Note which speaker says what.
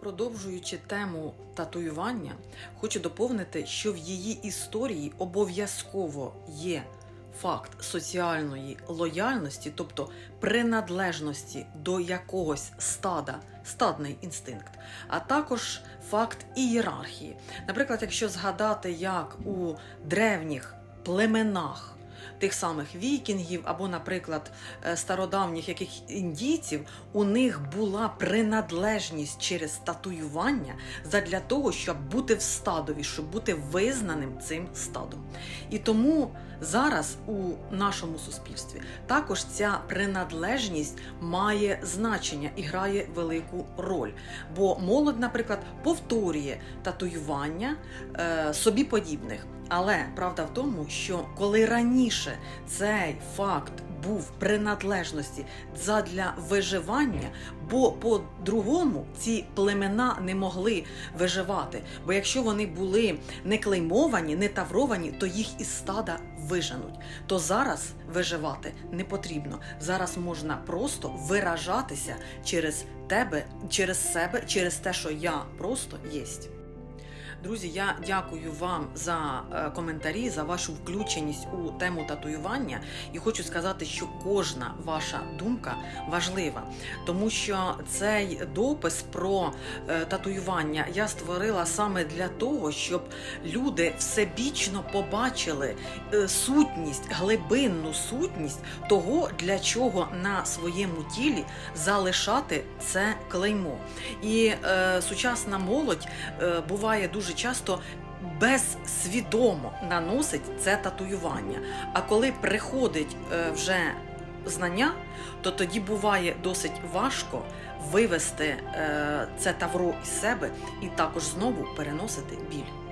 Speaker 1: Продовжуючи тему татуювання, хочу доповнити, що в її історії обов'язково є факт соціальної лояльності, тобто приналежності до якогось стада, стадний інстинкт, а також факт ієрархії. Наприклад, якщо згадати, як у древніх племенах тих самих вікінгів або, наприклад, е, стародавніх яких індійців, у них була приналежність через татуювання задля того, щоб бути в стадові, щоб бути визнаним цим стадом. І тому зараз у нашому суспільстві також ця приналежність має значення і грає велику роль. Бо молодь, наприклад, повторює татуювання е, собі подібних. Але правда в тому, що коли раніше цей факт був приналежності задля виживання, бо по-другому ці племена не могли виживати. Бо якщо вони були не клеймовані, не тавровані, то їх із стада виженуть. То зараз виживати не потрібно. Зараз можна просто виражатися через тебе, через себе, через те, що я просто єсть. Друзі, я дякую вам за е, коментарі, за вашу включеність у тему татуювання. І хочу сказати, що кожна ваша думка важлива, тому що цей допис про е, татуювання я створила саме для того, щоб люди всебічно побачили е, сутність, глибинну сутність того, для чого на своєму тілі залишати це клеймо. І е, сучасна молодь е, буває дуже часто безсвідомо наносить це татуювання. А коли приходить е, вже знання, то тоді буває досить важко вивести е, це тавро із себе і також знову переносити біль.